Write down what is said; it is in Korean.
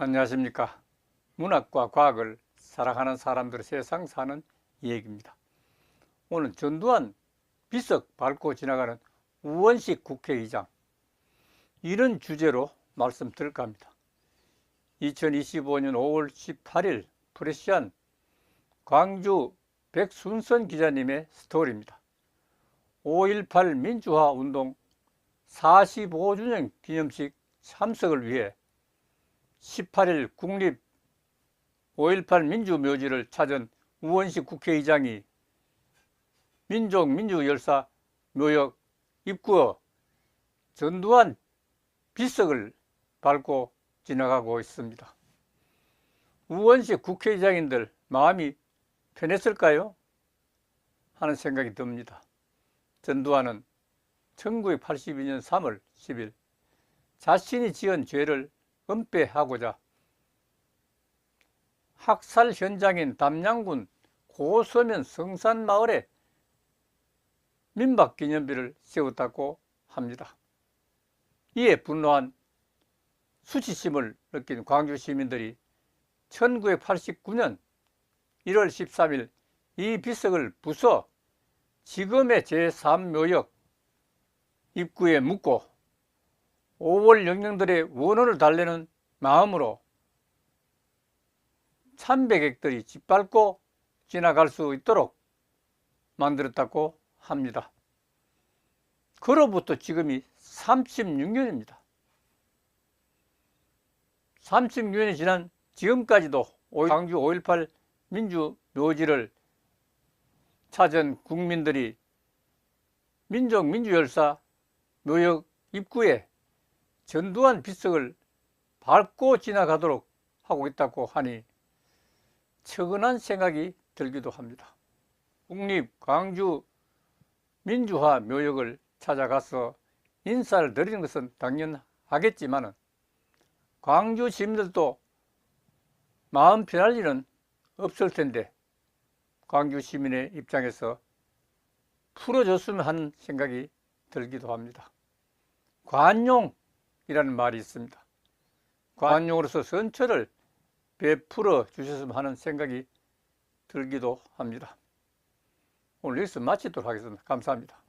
안녕하십니까. 문학과 과학을 사랑하는 사람들의 세상 사는 이야기입니다. 오늘 전두환 비석 밟고 지나가는 우원식 국회의장 이런 주제로 말씀드릴까 합니다. 2025년 5월 18일 프레시안 광주 백순선 기자님의 스토리입니다. 5.18 민주화 운동 45주년 기념식 참석을 위해 18일 국립 5.18 민주묘지를 찾은 우원식 국회의장이 민족 민주열사 묘역 입구어 전두환 비석을 밟고 지나가고 있습니다. 우원식 국회의장인들 마음이 편했을까요? 하는 생각이 듭니다. 전두환은 1982년 3월 10일 자신이 지은 죄를 은폐하고자 학살 현장인 담양군 고서면 성산마을에 민박기념비를 세웠다고 합니다. 이에 분노한 수치심을 느낀 광주 시민들이 1989년 1월 13일 이 비석을 부숴 지금의 제3묘역 입구에 묻고 5월 영령들의 원혼을 달래는 마음으로 참배객들이 짓밟고 지나갈 수 있도록 만들었다고 합니다. 그로부터 지금이 36년입니다. 36년이 지난 지금까지도 광주 5.18 민주 묘지를 찾은 국민들이 민족 민주열사 묘역 입구에 전두환 비석을 밟고 지나가도록 하고 있다고 하니 처근한 생각이 들기도 합니다. 국립 광주 민주화 묘역을 찾아가서 인사를 드리는 것은 당연하겠지만 광주 시민들도 마음 편할 일은 없을 텐데 광주 시민의 입장에서 풀어줬으면 하는 생각이 들기도 합니다. 관용 이라는 말이 있습니다. 관용으로서 선처를 베풀어 주셨으면 하는 생각이 들기도 합니다. 오늘 여기서 마치도록 하겠습니다. 감사합니다.